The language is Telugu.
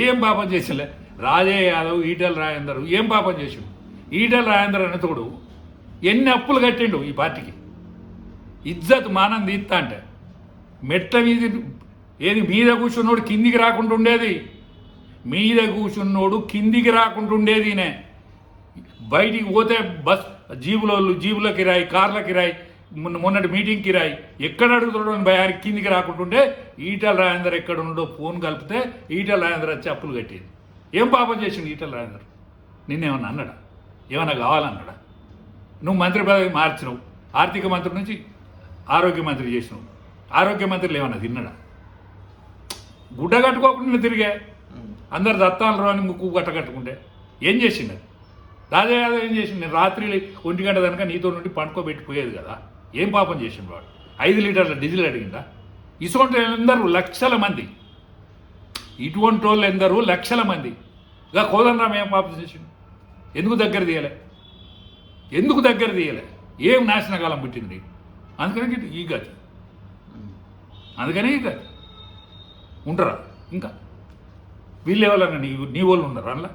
ఏం పాపం చేసలే? రాజే యాదవ్ ఈటల రాజేందర్ ఏం పాపం చేసిండు? ఈటల రాజేందర్ అనేతోడు ఎన్ని అప్పులు కట్టిండు ఈ పార్టీకి? ఇజ్జత్ మానం తీస్తా అంటే. మెట్ల మీద ఏది మీద కూర్చున్నోడు కిందికి రాకుండా ఉండేది. మీద కూర్చున్నోడు కిందికి రాకుండా ఉండేదినే బయటికి పోతే బస్ జీబులో జీబుల కిరాయి కార్ల కిరాయి మొన్న మొన్నటి మీటింగ్ కిరాయి. ఎక్కడ అడుగుతాడో అని భయానికి కిందికి రాకుంటుంటే ఈటల రాజేందర్ ఎక్కడ ఉండో ఫోన్ కలిపితే ఈటల రాజేందర్ వచ్చి అప్పులు కట్టేది. ఏం పాపం చేసిండు ఈటల రాజేందర్? నిన్నేమన్నా అన్నాడా? ఏమన్నా కావాలన్నాడా? నువ్వు మంత్రి పదవి మార్చినావు. ఆర్థిక మంత్రి నుంచి ఆరోగ్య మంత్రి చేసినావు. ఆరోగ్య మంత్రులు ఏమన్నా తిన్నాడా? గుడ్డ కట్టుకోకుండా తిరిగే. అందరు దత్తాలు రాని ముక్కు గట్ట కట్టుకుంటే ఏం చేసిండు? అది? ఏం చేసిండు? నేను రాత్రి ఒంటి గంట కనుక నీతో నుండి పండుకోబెట్టి పోయేది కదా. ఏం పాపం చేసిండు వాడు? ఐదు లీటర్ల డీజిల్ అడిగిందా? ఇటువంటి ఎందరూ? లక్షల మంది. ఇటువంటి వాళ్ళు ఎందరూ? లక్షల మంది. ఇక కోదండరామ్ ఏం పాపం చేసిండు? ఎందుకు దగ్గర తీయలే? ఎందుకు దగ్గర తీయలే? ఏం నాశనకాలం పుట్టింది అందుకని ఈ గతి. అందుకనే ఈ గతి. ఉండరా ఇంకా? వీళ్ళు ఎవరన్నా నీ నీ వాళ్ళు ఉండరు అందులో?